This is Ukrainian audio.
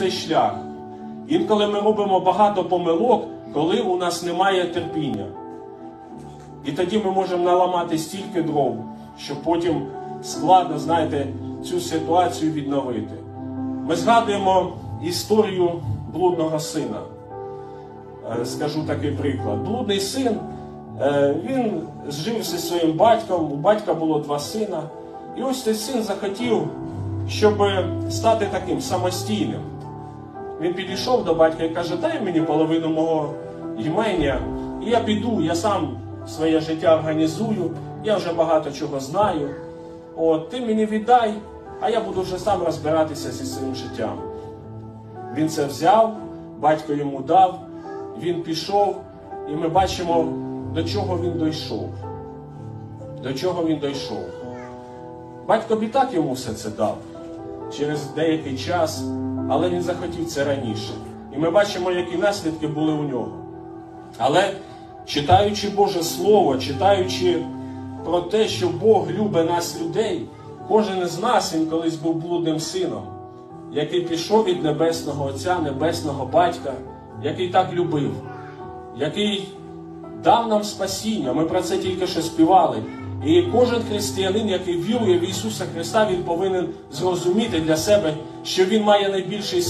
цей шлях. Інколи ми робимо багато помилок, коли у нас немає терпіння. І тоді ми можемо наламати стільки дров, що потім складно, знаєте, цю ситуацію відновити. Ми згадуємо історію блудного сина. Е, Скажу такий приклад. Блудний син, е, він жив зі своїм батьком, у батька було два сина. І ось цей син захотів, щоб стати таким самостійним. Він підійшов до батька і каже: дай мені половину мого ймення, і я піду, я сам своє життя організую, я вже багато чого знаю. От, ти мені віддай, а я буду вже сам розбиратися зі своїм життям. Він це взяв, батько йому дав, він пішов, і ми бачимо, до чого він дійшов. До чого він дійшов. Батько б і так йому все це дав через деякий час, але він захотів це раніше. І ми бачимо, які наслідки були у нього. Але читаючи Боже Слово, читаючи про те, що Бог любить нас, людей, кожен із нас він колись був блудним сином, який пішов від Небесного Отця, Небесного Батька, який так любив, який дав нам спасіння. Ми про це тільки що співали. І кожен християнин, який вірує в Ісуса Христа, він повинен зрозуміти для себе, що він має найбільший.